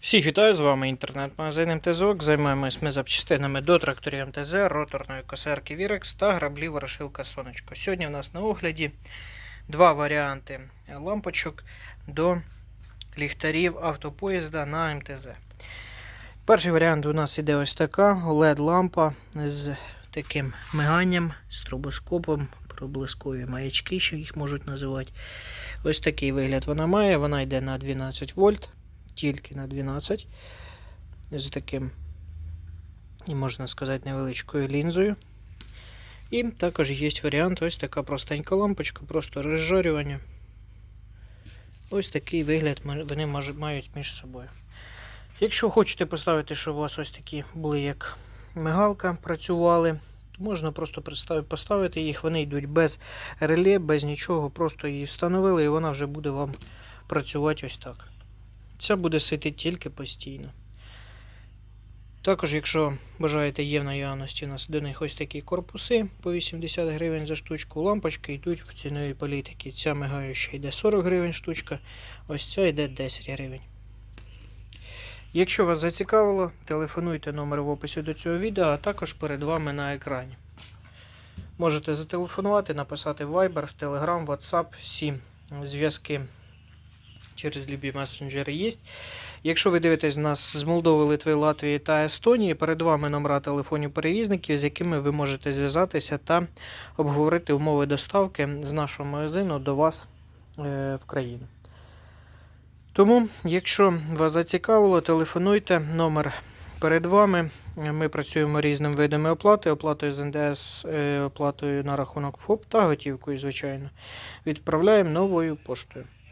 Всіх вітаю, з вами інтернет-магазин МТЗОК. Займаємось ми запчастинами до тракторів МТЗ, роторної косарки Вірекс та граблі Ворошилка Сонечко. Сьогодні у нас на огляді два варіанти лампочок до ліхтарів автопоїзда на МТЗ. Перший варіант у нас іде ось така LED-лампа з таким миганням, з трубоскопом, проблискові маячки, що їх можуть називати. Ось такий вигляд вона має. Вона йде на 12 вольт тільки на 12 з таким, можна сказати, невеличкою лінзою. І також є варіант ось така простенька лампочка, просто розжарювання. Ось такий вигляд вони мають між собою. Якщо хочете поставити, щоб у вас ось такі були як мигалка, працювали, то можна просто поставити їх. Вони йдуть без реле, без нічого, просто її встановили і вона вже буде вам працювати ось так. Ця буде світити тільки постійно. Також, якщо бажаєте, є в наявності у нас до них ось такі корпуси по 80 гривень за штучку. Лампочки йдуть в ціновій політики. Ця мигаюча йде 40 гривень штучка, ось ця йде 10 гривень. Якщо вас зацікавило, телефонуйте номер в описі до цього відео, а також перед вами на екрані. Можете зателефонувати, написати Viber, Telegram, WhatsApp, всі зв'язки через любі месенджери є. Якщо ви дивитесь нас з Молдови, Литви, Латвії та Естонії, перед вами номера телефонів перевізників, з якими ви можете зв'язатися та обговорити умови доставки з нашого магазину до вас е, в країну. Тому, якщо вас зацікавило, телефонуйте, номер перед вами. Ми працюємо різними видами оплати, оплатою з НДС, е, оплатою на рахунок ФОП та готівкою, звичайно. Відправляємо новою поштою.